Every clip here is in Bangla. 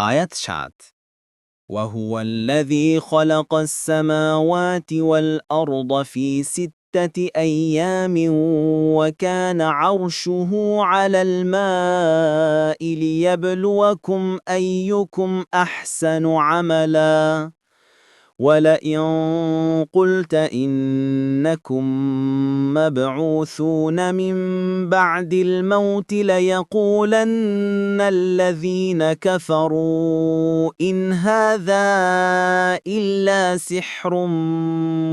آيات شات وهو الذي خلق السماوات والأرض في ستة أيام وكان عرشه على الماء ليبلوكم أيكم أحسن عملاً. ولئن قلت إنكم مبعوثون من بعد الموت ليقولن الذين كفروا إن هذا إلا سحر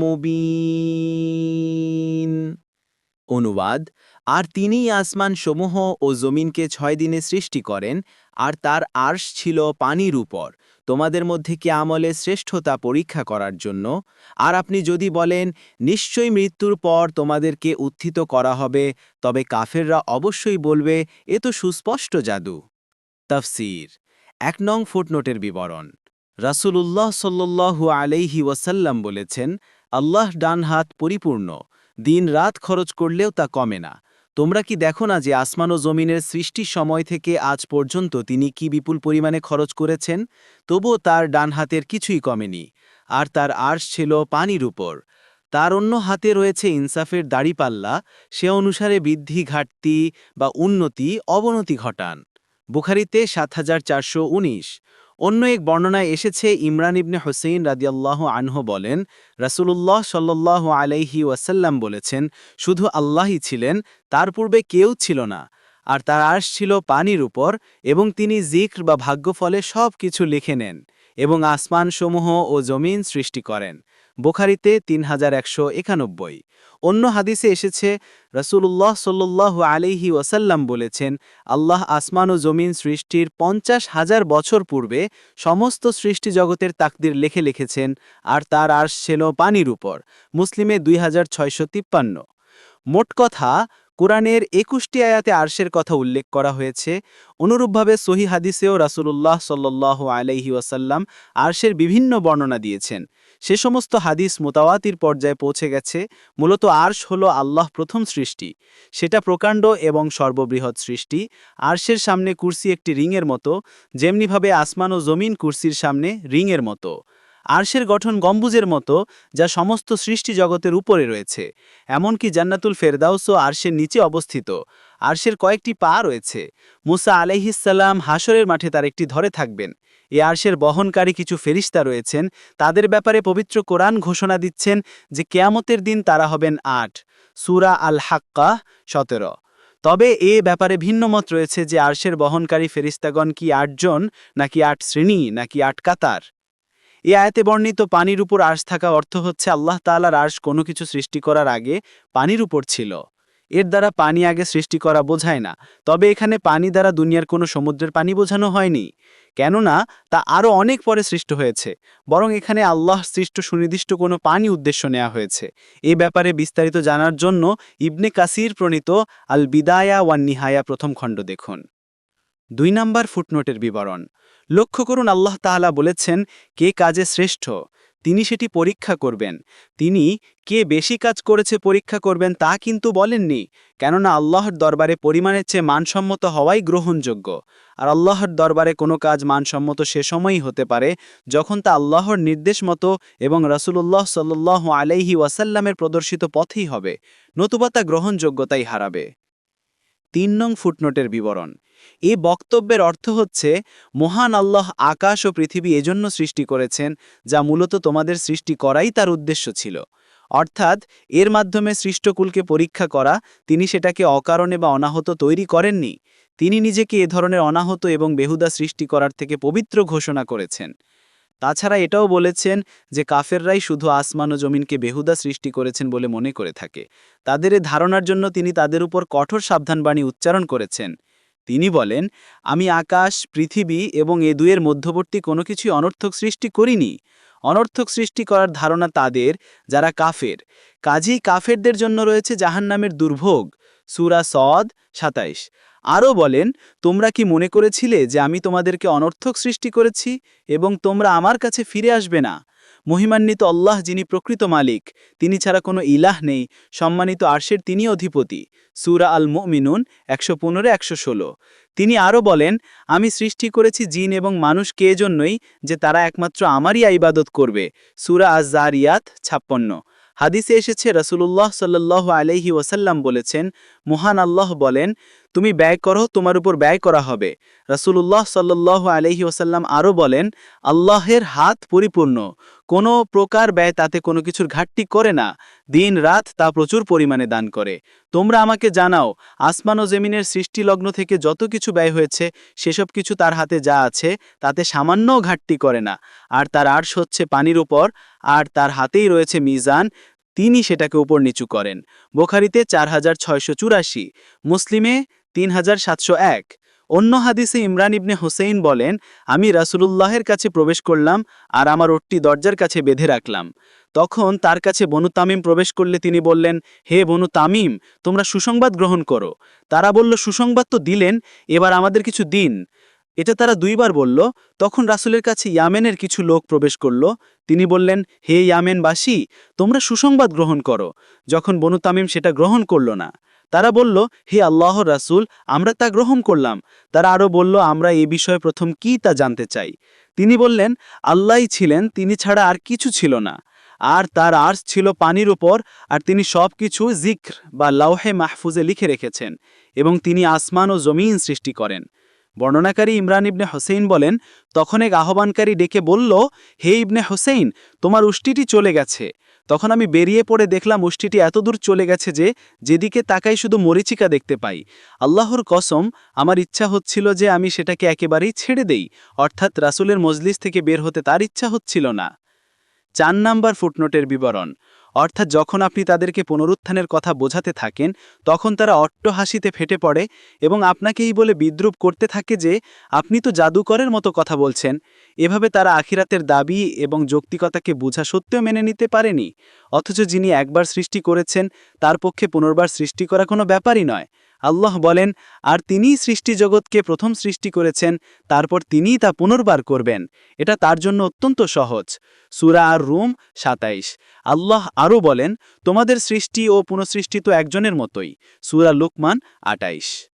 مبين অনুবাদ আর তিনিই আসমান সমূহ ও জমিনকে ছয় দিনে সৃষ্টি করেন, আর তার আর্শ ছিল পানির উপর। তোমাদের মধ্যে কি আমলে শ্রেষ্ঠতা পরীক্ষা করার জন্য। আর আপনি যদি বলেন, নিশ্চয়ই মৃত্যুর পর তোমাদেরকে উত্থিত করা হবে তবে কাফেররা অবশ্যই বলবে, এ তো সুস্পষ্ট জাদু। তফসির, এক নং ফুটনোটের বিবরণ। রাসূলুল্লাহ সাল্লু আলাইহি ওয়াসাল্লাম বলেছেন, আল্লাহ ডান হাত পরিপূর্ণ। দিন রাত খরচ করলেও তা কমে না। তোমরা কি দেখো না যে আসমান ও জমিনের সৃষ্টির সময় থেকে আজ পর্যন্ত তিনি কি বিপুল পরিমাণে খরচ করেছেন? তবুও তার ডান হাতের কিছুই কমেনি, আর তার আর্শ ছিল পানির উপর। তার অন্য হাতে রয়েছে ইনসাফের দাড়িপাল্লা, সে অনুসারে বৃদ্ধি, ঘাটতি বা উন্নতি, অবনতি ঘটান। বুখারিতে সাত হাজার চারশো উনিশ। অন্য এক বর্ণনায় এসেছে, ইমরান ইবনে হোসেইন রাদিয়াল্লাহ আনহ বলেন, রাসূলুল্লাহ সাল্লাহ আলাইহি ওয়াসাল্লাম বলেছেন, শুধু আল্লাহই ছিলেন, তার পূর্বে কেউ ছিল না। আর তার আশ ছিল পানির উপর এবং তিনি জিক্র বা ভাগ্যফলে সব কিছু লিখে নেন এবং আসমানসমূহ ও জমিন সৃষ্টি করেন। বোখারিতে তিন হাজার একশো একানব্বই। অন্য হাদিসে এসেছে রসুল্লাহ সাল্লাহ আলিহি ওয়াসাল্লাম বলেছেন, আল্লাহ আসমান ও জমিন সৃষ্টির পঞ্চাশ হাজার বছর পূর্বে সমস্ত সৃষ্টি জগতের তাকদির লেখে লিখেছেন, আর তার আর্শ ছিল পানির উপর, মুসলিমে দুই হাজার ছয়শো তিপ্পান্ন। মোট কথা, কোরআনের একুশটি আয়াতে আরশের কথা উল্লেখ করা হয়েছে, অনুরূপভাবে সহি হাদিসেও রাসুলুল্লাহ সাল্লাহ আলাইহি ওয়াসাল্লাম আরশের বিভিন্ন বর্ণনা দিয়েছেন। সে সমস্ত হাদিস মোতাওয়াতির পর্যায়ে পৌঁছে গেছে, মূলত আর্শ হল আল্লাহ প্রথম সৃষ্টি। সেটা প্রকাণ্ড এবং সর্ববৃহৎ সৃষ্টি। আর্শের সামনে কুর্সি একটি রিংয়ের মতো, যেমনিভাবে আসমান ও জমিন কুর্সির সামনে রিংয়ের মতো। আরশের গঠন গম্বুজের মতো, যা সমস্ত সৃষ্টি জগতের উপরে রয়েছে। এমনকি জান্নাতুল ফেরদাউসও আরশের নিচে অবস্থিত। আরশের কয়েকটি পা রয়েছে। মুসা আলাইহিসাল্লাম হাসরের মাঠে তার একটি ধরে থাকবেন। এ আরশের বহনকারী কিছু ফেরিস্তা রয়েছেন। তাদের ব্যাপারে পবিত্র কোরআন ঘোষণা দিচ্ছেন যে কেয়ামতের দিন তারা হবেন আট, সুরা আল হাক্কা সতেরো। তবে এ ব্যাপারে ভিন্নমত রয়েছে যে আরশের বহনকারী ফেরিস্তাগণ কি আটজন, নাকি আট শ্রেণি, নাকি আট কাতার? এ আয়াতে বর্ণিত পানির উপর আর্শ থাকা অর্থ হচ্ছে আল্লাহ তালার আর্শ কোনো কিছু সৃষ্টি করার আগে পানির উপর ছিল। এর দ্বারা পানি আগে সৃষ্টি করা বোঝায় না। তবে এখানে পানি দ্বারা দুনিয়ার কোনো সমুদ্রের পানি বোঝানো হয়নি। কেননা তা আরও অনেক পরে সৃষ্ট হয়েছে। বরং এখানে আল্লাহ সৃষ্ট সুনির্দিষ্ট কোনো পানি উদ্দেশ্য নেওয়া হয়েছে। এ ব্যাপারে বিস্তারিত জানার জন্য ইবনে কাসির প্রণীত আল বিদায়া ওয়ান নিহায়া প্রথম খণ্ড দেখুন। দুই নম্বর ফুটনোটের বিবরণ। লক্ষ্য করুন আল্লাহ তাহালা বলেছেন, কে কাজে শ্রেষ্ঠ? তিনি সেটি পরীক্ষা করবেন। তিনি কে বেশি কাজ করেছে পরীক্ষা করবেন তা কিন্তু বলেননি, কেননা আল্লাহর দরবারে পরিমাণের চেয়ে মানসম্মত হওয়াই গ্রহণযোগ্য। আর আল্লাহর দরবারে কোনো কাজ মানসম্মত সে সময়ই হতে পারে, যখন তা আল্লাহর নির্দেশ মতো এবং রাসুলুল্লাহ সাল্লাহ আলাইহি ওয়াসাল্লামের প্রদর্শিত পথেই হবে, নতুবা তা গ্রহণযোগ্যতাই হারাবে। তিন নং ফুটনোটের বিবরণ। এ বক্তব্যের অর্থ হচ্ছে, মহান আল্লাহ আকাশ ও পৃথিবী এজন্য সৃষ্টি করেছেন, যা মূলত তোমাদের সৃষ্টি করাই তার উদ্দেশ্য ছিল। অর্থাৎ, এর মাধ্যমে সৃষ্টকুলকে পরীক্ষা করা, তিনি সেটাকে অকারণে বা অনাহত তৈরি করেননি। তিনি নিজেকে এ ধরনের অনাহত এবং বেহুদা সৃষ্টি করার থেকে পবিত্র ঘোষণা করেছেন। তাছাড়া এটাও বলেছেন যে কাফেররাই শুধু আসমান ও জমিনকে বেহুদা সৃষ্টি করেছেন বলে মনে করে থাকে। তাদের এ ধারণার জন্য তিনি তাদের উপর কঠোর সাবধানবাণী উচ্চারণ করেছেন। তিনি বলেন, আমি আকাশ, পৃথিবী এবং এ দুয়ের মধ্যবর্তী কোনো কিছুই অনর্থক সৃষ্টি করিনি। অনর্থক সৃষ্টি করার ধারণা তাদের, যারা কাফের। কাজেই কাফেরদের জন্য রয়েছে জাহান্নামের দুর্ভোগ। সুরা সদ সাতাইশ। আরও বলেন, তোমরা কি মনে করেছিলে যে আমি তোমাদেরকে অনর্থক সৃষ্টি করেছি এবং তোমরা আমার কাছে ফিরে আসবে না? মহিমান্বিত আল্লাহ যিনি প্রকৃত মালিক, তিনি ছাড়া কোনো ইলাহ নেই, সম্মানিত আর্শের তিনি অধিপতি। সুরা আল মুমিনুন একশো পনেরো, একশো ষোলো। তিনি আরও বলেন, আমি সৃষ্টি করেছি জিন এবং মানুষকে এজন্যই যে তারা একমাত্র আমারই ইবাদত করবে। সুরা আজ জারিয়াত ছাপ্পন্ন। হাদিসে এসেছে, রসুলুল্লাহ সাল্লাহ আলহি ওয়াসাল্লাম বলেছেন, মহান আল্লাহ বলেন তুমি ব্যয় করো, তোমার উপর ব্যয় করা হবে। রসুলুল্লাহ সাল্লাহ আলহি ওসাল্লাম আরও বলেন, আল্লাহের হাত পরিপূর্ণ। কোনো প্রকার ব্যয় তাতে কোনো কিছুর ঘাটতি করে না। দিন রাত তা প্রচুর পরিমাণে দান করে। তোমরা আমাকে জানাও, আসমান ও জমিনের সৃষ্টিলগ্ন থেকে যত কিছু ব্যয় হয়েছে, সেসব কিছু তার হাতে যা আছে, তাতে সামান্যও ঘাটতি করে না। আর তার আর্শ হচ্ছে পানির উপর, আর তার হাতেই রয়েছে মিজান, তিনি সেটাকে উপর নিচু করেন। বোখারিতে চার হাজার ছয়শো চুরাশি। মুসলিমে তিন হাজার সাতশো এক। অন্য হাদিসে ইমরান ইবনে হোসেইন বলেন, আমি রাসূলুল্লাহের কাছে প্রবেশ করলাম আর আমার ওটটি দরজার কাছে বেঁধে রাখলাম। তখন তার কাছে বনু তামিম প্রবেশ করলে তিনি বললেন, হে বনু তামিম, তোমরা সুসংবাদ গ্রহণ করো। তারা বলল, সুসংবাদ তো দিলেন, এবার আমাদের কিছু দিন। এটা তারা দুইবার বলল। তখন রাসূলের কাছে ইয়ামেনের কিছু লোক প্রবেশ করল। তিনি বললেন, হে ইয়ামেনবাসী, তোমরা সুসংবাদ গ্রহণ করো। যখন বনু তামিম সেটা গ্রহণ করল না। তারা বলল, হে আল্লাহ রাসূল, আমরা তা গ্রহণ করলাম। তারা আরও বলল, আমরা এ বিষয়ে প্রথম কি তা জানতে চাই? তিনি বললেন আল্লাহই ছিলেন, তিনি ছাড়া আর কিছু ছিল না। আর তার আর্স ছিল পানির উপর, আর তিনি সব কিছু জিক্র বা লাউহে মাহফুজে লিখে রেখেছেন এবং তিনি আসমান ও জমিন সৃষ্টি করেন। বর্ণনাকারী ইমরান ইবনে হোসেইন বলেন, তখন এক আহ্বানকারী ডেকে বলল, হে ইবনে হোসেইন, তোমার উষ্টিটি চলে গেছে। তখন আমি বেরিয়ে পড়ে দেখলাম উষ্টিটি এতদূর চলে গেছে যে, যেদিকে তাকাই শুধু মরিচিকা দেখতে পাই। আল্লাহর কসম, আমার ইচ্ছা হচ্ছিল যে আমি সেটাকে একেবারেই ছেড়ে দেই, অর্থাৎ রাসুলের মজলিস থেকে বের হতে তার ইচ্ছা হচ্ছিল না। চার নাম্বার ফুটনোটের বিবরণ। অর্থাৎ যখন আপনি তাদেরকে পুনরুত্থানের কথা বোঝাতে থাকেন, তখন তারা অট্ট হাসিতে ফেটে পড়ে এবং আপনাকেই বলে বিদ্রুপ করতে থাকে যে, আপনি তো জাদুকরের মতো কথা বলছেন। এভাবে তারা আখিরাতের দাবি এবং যৌক্তিকতাকে বোঝা সত্ত্বেও মেনে নিতে পারেনি। অথচ যিনি একবার সৃষ্টি করেছেন, তার পক্ষে পুনর্বার সৃষ্টি করা কোনো ব্যাপারই নয়। আল্লাহ বলেন, আর তিনিই সৃষ্টি জগৎকে প্রথম সৃষ্টি করেছেন, তারপর তিনিই তা পুনর্বার করবেন। এটা তার জন্য অত্যন্ত সহজ। সুরা আর রুম সাতাইশ। আল্লাহ আরও বলেন, তোমাদের সৃষ্টি ও পুনঃসৃষ্টি তো একজনের মতোই। সুরা লুকমান আটাইশ।